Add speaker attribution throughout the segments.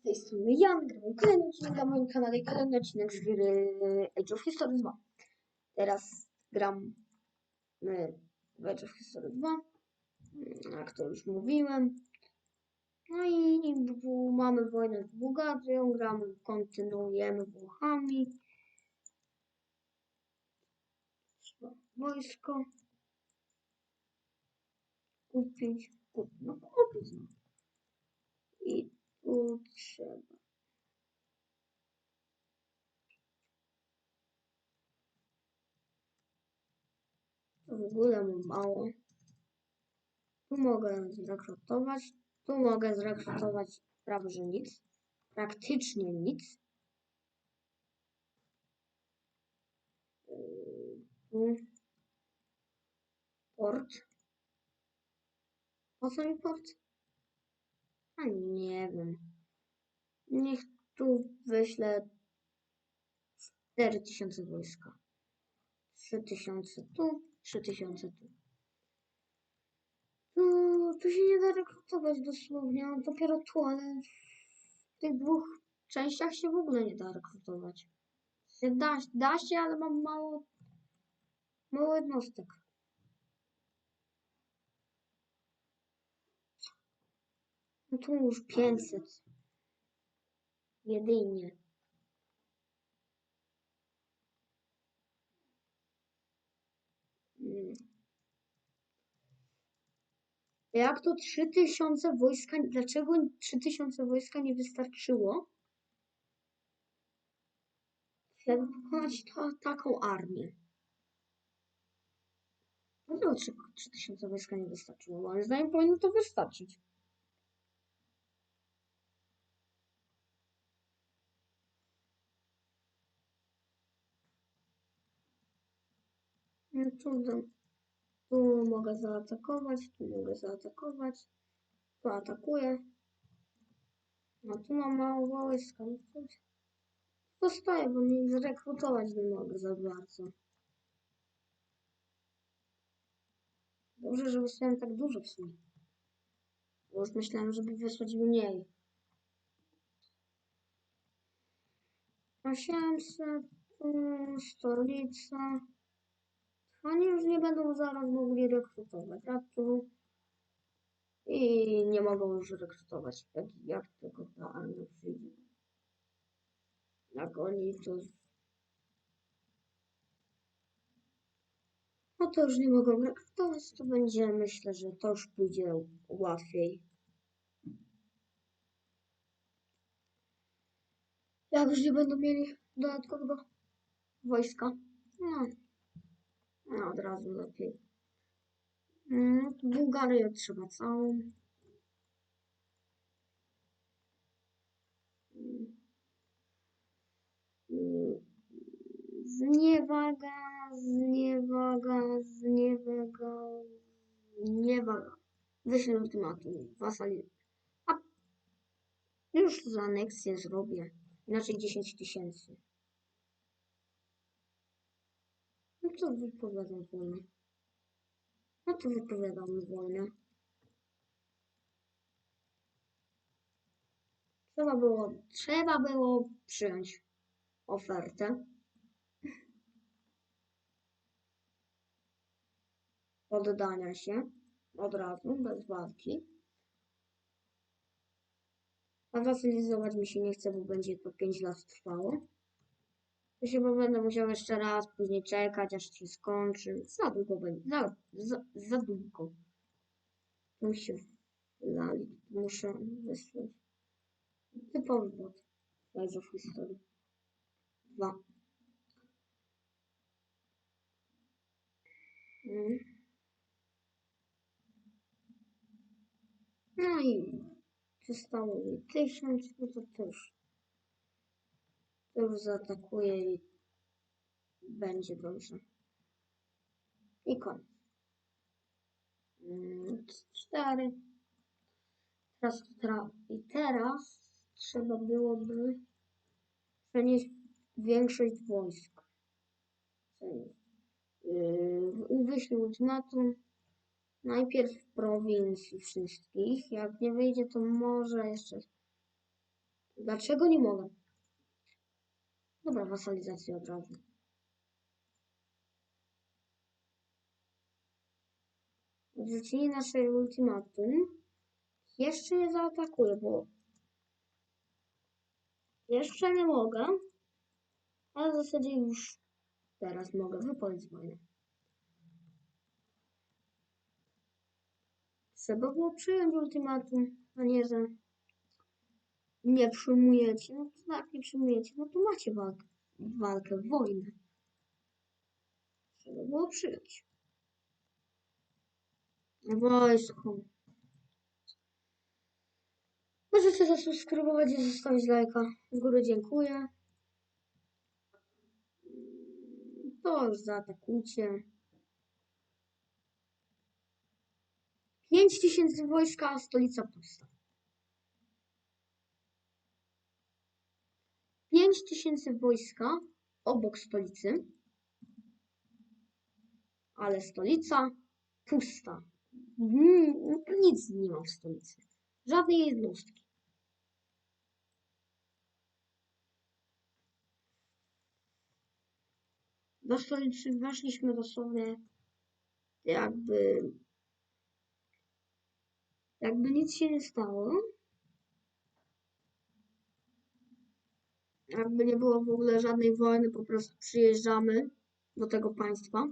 Speaker 1: z tej strony Jan, gramy kolejny odcinek na moim kanale, kolejny odcinek z gry Age of History 2. Teraz gram y, w Age of History 2, y, jak to już mówiłem. No i mamy wojnę z Bułgarią, gramy, kontynuujemy Włochami. Wojsko kupić, kup, no kupić no. I tu trzeba. W ogóle mam mało. Tu mogę zrekrutować. Tu mogę zrekrutować prawie nic. Praktycznie nic. Yy, Tu. Port. Po co mi port? A nie wiem. Niech tu wyślę 4000 wojska. 3000 tu, 3000 tu. Tu, tu się nie da rekrutować dosłownie, a dopiero tu, ale w tych dwóch częściach się w ogóle nie da rekrutować. Da, da się, ale mam mało, mało jednostek. Tu już 500. Jedynie. Mm. Jak to 3000 wojska? Dlaczego 3000 wojska nie wystarczyło? Żeby pokonać ta, taką armię. Dlaczego 3 3000 wojska nie wystarczyło? Moim zdaniem powinno to wystarczyć. Trudno. Tu mogę zaatakować, tu mogę zaatakować. Tu atakuję. No tu mam mało wojska. No to Postoję, bo nie zrekrutować nie mogę za bardzo. Dobrze, że wysłałem tak dużo w sumie. Bo już myślałem, żeby wysłać mniej. 800, tu stolica. Oni już nie będą zaraz mogli rekrutować, a i nie mogą już rekrutować. Jak, jak tylko ta armia przyjdzie. Jak oni to. No to już nie mogą rekrutować, to będzie, myślę, że to już pójdzie łatwiej. Jak już nie będą mieli dodatkowego wojska. No. No, od razu lepiej. Mm, Bułgarię trzeba całą. Zniewaga, zniewaga, zniewaga, zniewaga. Wyślę ultimatum. Wasali. A już za aneksję zrobię. Inaczej 10 tysięcy. No to wypowiadam wojnę. No to wypowiadam wojnę. Trzeba było, trzeba było przyjąć ofertę. Oddania się od razu, bez walki. A wasylizować mi się nie chce, bo będzie to 5 lat trwało. To się będę musiał jeszcze raz później czekać, aż się skończy. Za długo będzie. Za, za, za długo. Tu się wlali. Muszę wysłać. Typowy bot. Rise of History. Dwa. Mm. No i zostało mi tysiąc, no to też już zaatakuje i będzie dobrze. I koniec. Mm, Cztery. Teraz, I teraz trzeba byłoby przenieść większość wojsk. Yy, wyślij ultimatum. Najpierw prowincji wszystkich. Jak nie wyjdzie, to może jeszcze Dlaczego nie mogę? Dobra, wasalizacja od razu. Odrzucenie naszej ultimatum. Jeszcze nie zaatakuję, bo jeszcze nie mogę, ale w zasadzie już teraz mogę wypowiedzieć wojnę. Trzeba było przyjąć ultimatum, a nie, że nie przyjmujecie. No to tak, nie przyjmujecie, no to macie walkę, walkę, wojnę. Trzeba było przyjąć. Wojsko. Możecie zasubskrybować i zostawić lajka. Z góry dziękuję. To już zaatakujcie. 5000 wojska, stolica pusta. 5000 wojska obok stolicy, ale stolica pusta. Mm, Nic nie ma w stolicy. Żadnej jednostki. Do stolicy weszliśmy dosłownie jakby jakby nic się nie stało. Jakby nie było w ogóle żadnej wojny, po prostu przyjeżdżamy do tego państwa.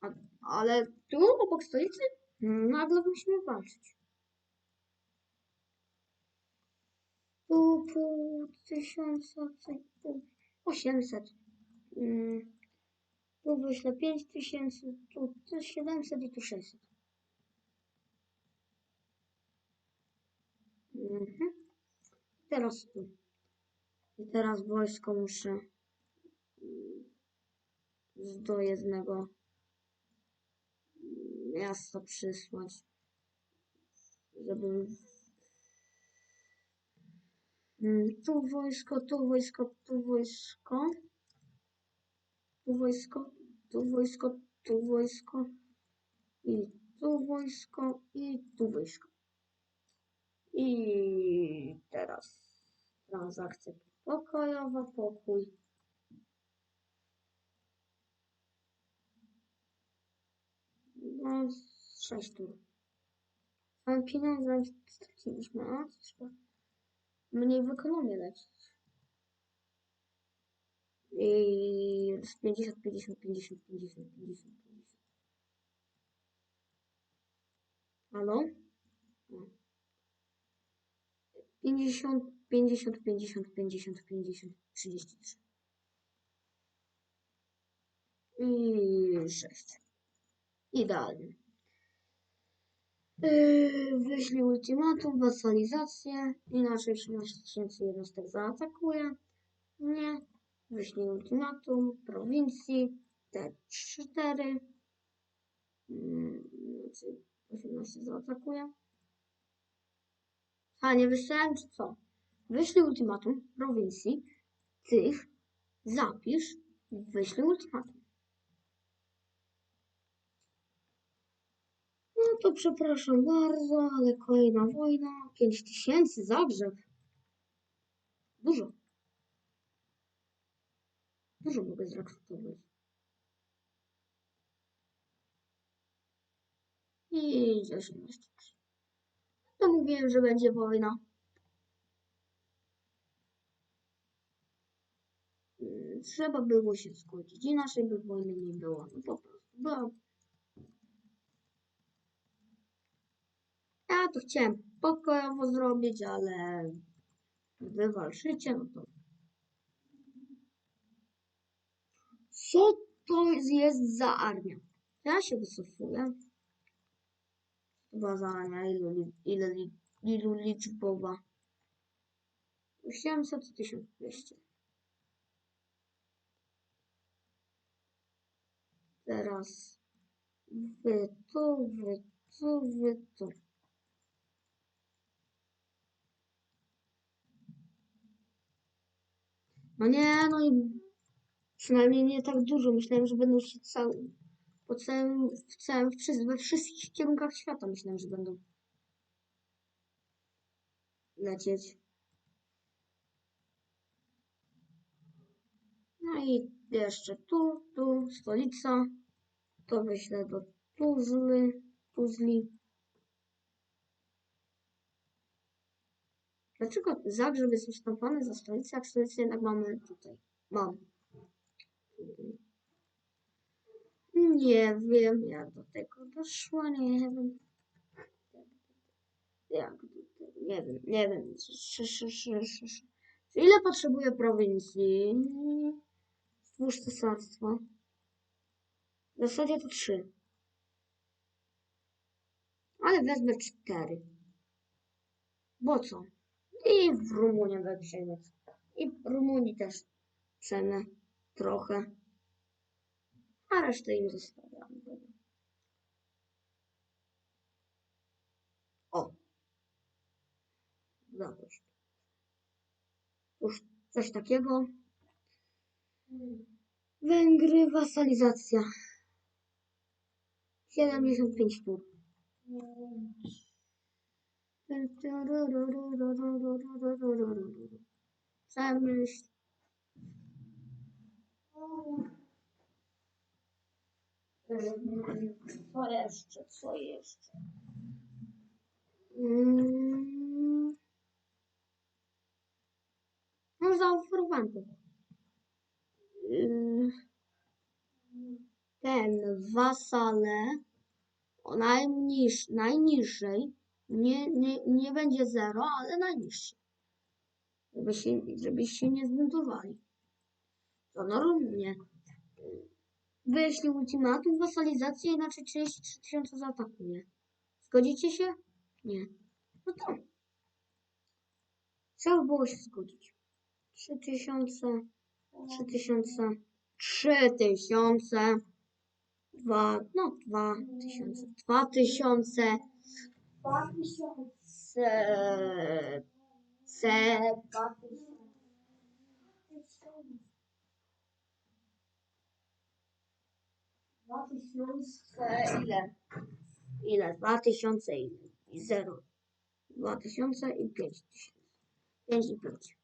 Speaker 1: A, ale tu obok stolicy nagle musimy walczyć. Pół, pół tysiąca, pół, osiemset. Mm, Tu wyślę pięć tysięcy, tu to 700 i tu 600. Mhm. Teraz tu. I teraz wojsko muszę mm, do jednego miasta przysłać, żeby Mm, tu wojsko, tu wojsko, tu wojsko, tu wojsko, tu wojsko, tu wojsko i tu wojsko i tu wojsko. I teraz transakcja pokojowa, pokój. No, z sześć tur. Same pieniądze straciliśmy, a trzeba mniej w ekonomię lecieć. I z 50, 50, 50, 50, 50, 50. Halo? No. 50, 50, 50, 50, 50, 33. I 6. Idealnie. Yy, wyślij ultimatum, wasalizację, inaczej 13 tysięcy jednostek zaatakuje. Nie. Wyślij ultimatum, prowincji, T4. Mm, Znaczy 18 zaatakuje. A, nie wysłałem czy co? Wyślij ultimatum, prowincji, tych, zapisz, wyślij ultimatum. No to przepraszam bardzo, ale kolejna wojna. 5 tysięcy Zagrzeb. Dużo. Dużo mogę zaakceptować. I 10 No mówiłem, że będzie wojna. Trzeba było się zgodzić, inaczej by wojny nie było. No po prostu. Była Ja to chciałem pokojowo zrobić, ale wy walczycie, no to. Co to jest za armia? Ja się wycofuję. To za armia, ilu, ile, ilu liczbowa? 800, 1200. Teraz wy tu, wy tu, wy tu. No nie, no i przynajmniej nie tak dużo. Myślałem, że będą się cały, po całym, w całym, we wszystkich kierunkach świata myślałem, że będą. lecieć. No i jeszcze tu, tu, stolica. To wyślę do Tuzly, Tuzli. Dlaczego Zagrzeb jest ustąpany za stolicę, jak stolicę jednak mamy tutaj? Mam. Nie wiem, jak do tego doszło, nie wiem. Jak do tego, nie wiem, nie wiem. Ile potrzebuję prowincji? Stwórz cesarstwo. W zasadzie to trzy. Ale wezmę cztery. Bo co? I w Rumunię weźmiemy. I w Rumunii też cenę trochę. A resztę im zostawiam. O. Zaproś. Już coś takiego. Węgry, wasalizacja. 75 tur. Przemyśl. Co jeszcze? Co jeszcze? Mm. No zaoferowałem to. Yy, Ten wasale o najniż, najniższej nie, nie, nie będzie zero, ale najniższy. Żeby się, żebyście nie zbuntowali. To normalnie. Wyślij ultimatum, wasalizację, inaczej 33 tysiące zaatakuje. Zgodzicie się? Nie. No to. Trzeba było się zgodzić. 3000, 3000, 3000, 2, no 2000, 2000, 2000, C, 2000. Dwa tysiące ile? Ile? Dwa tysiące ile? I zero. Dwa tysiące i pięć tysięcy. Pięć i pięć.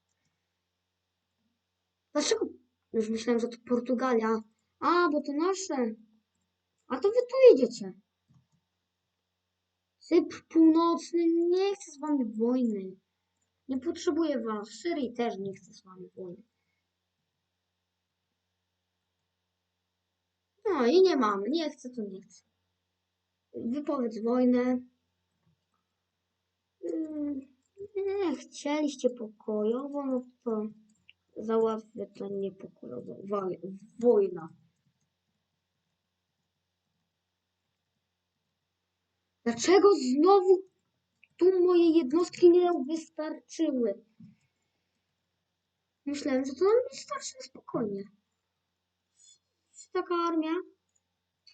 Speaker 1: Dlaczego? Już myślałem, że to Portugalia. A, bo to nasze. A to wy tu jedziecie. Cypr Północny nie chce z wami wojny. Nie potrzebuję was. Syrii też nie chce z wami wojny. No i nie mamy. Nie chcę, nie chcę. Wypowiedz wojnę. Mm, Nie, chcieliście pokojowo, no to załatwię to niepokojowo. Woj- Wojna. Dlaczego znowu tu moje jednostki nie wystarczyły? Myślałem, że to nam wystarczy spokojnie. Taka armia?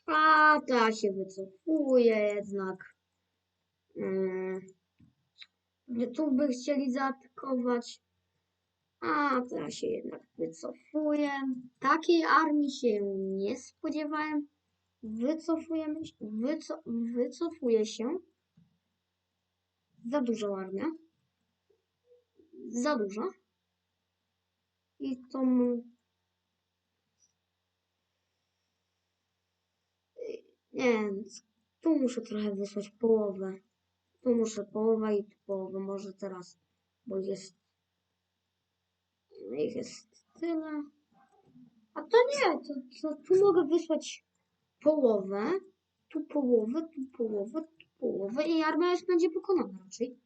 Speaker 1: A, ta się wycofuje jednak. Nie tu by chcieli zaatakować. A, ta się jednak wycofuje. Takiej armii się nie spodziewałem. Wycofujemy. Wyco wycofuje się. Za duża armia. Za duża. I to Wiem, tu muszę trochę wysłać połowę. Tu muszę połowę i tu połowę, może teraz, bo jest ich jest tyle. A to nie, to, to tu mogę wysłać połowę, tu połowę, tu połowę, tu połowę i armia już będzie pokonana raczej.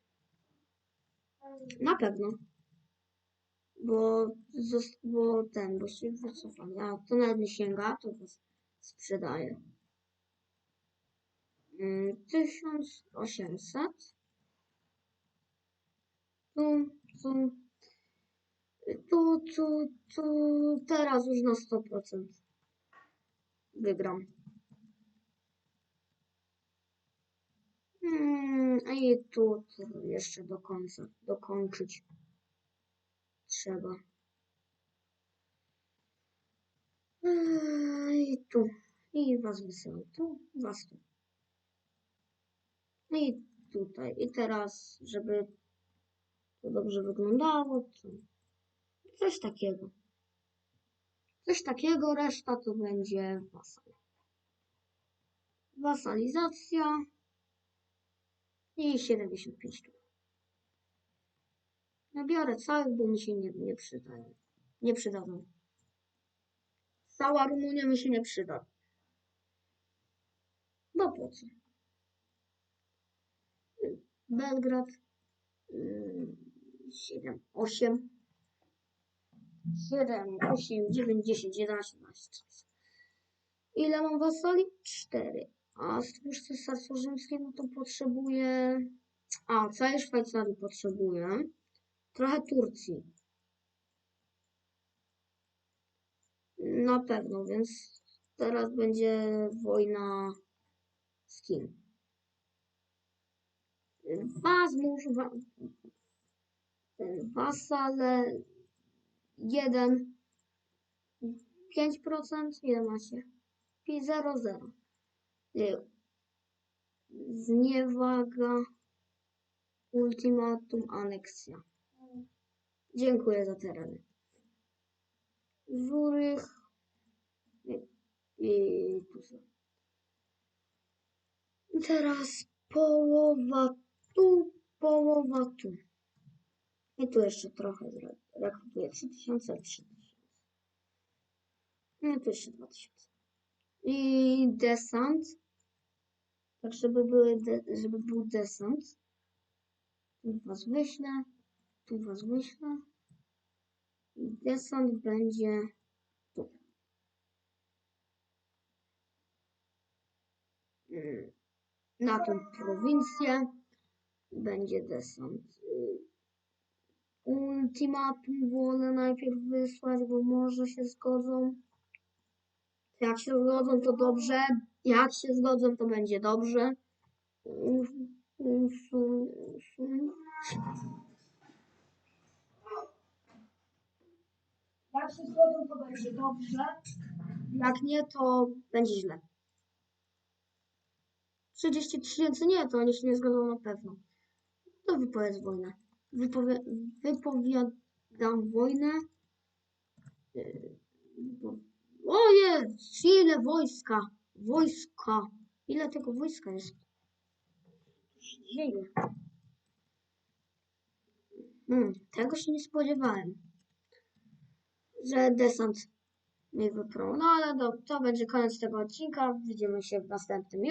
Speaker 1: Na pewno. Bo, bo ten, bo się wycofali. A to nawet nie sięga, to was sprzedaję. Mm, 1800. Tu, tu, tu, tu, tu, teraz już na 100% wygram. Mm, I tu, tu jeszcze do końca, dokończyć trzeba. I tu, i was wysyłam tu, was tu. No i tutaj. I teraz, żeby to dobrze wyglądało. To... Coś takiego. Coś takiego, reszta to będzie wasal. Wasalizacja i 75 tu. Nabiorę całych, bo mi się nie, nie przydają. Nie przydadzą. Cała Rumunia mi się nie przyda. Bo po co? Belgrad 7, 8 7, 8, 9, 10, 11, 12. Ile mam wasali? 4. A stwórz cesarstwo rzymskie, no to potrzebuję... A, całej Szwajcarii potrzebuję. Trochę Turcji. Na pewno, więc teraz będzie wojna z kim? Wazmów, wa, ten wasal 1, 5%, ile macie? 0, 0. Zniewaga, ultimatum, aneksja. Dziękuję za tereny. Zurych i, i tu są. Teraz połowa tu, połowa tu. I tu jeszcze trochę zrobię. Rekrutuję 3000, 3000. No tu jeszcze 2000. I desant. Tak, żeby, były de, żeby był desant. Tu was wyślę. Tu was wyślę. I desant będzie tu. Mm, Na tą prowincję będzie desant. Y, Ultimatum wolę najpierw wysłać, bo może się zgodzą. Jak się zgodzą, to dobrze. Jak się zgodzą, to będzie dobrze. Jak się zgodzą, to będzie dobrze. Jak nie, to będzie źle. 30 tysięcy nie, to oni się nie zgodzą na pewno. To wypowiedz wojnę. Wypowie, wypowiadam wojnę. Bo- O jest! Ile wojska! Wojska! Ile tego wojska jest? Dzieje? Hmm, tego się nie spodziewałem. Że desant mnie wyprą. No ale to, to będzie koniec tego odcinka. Widzimy się w następnym.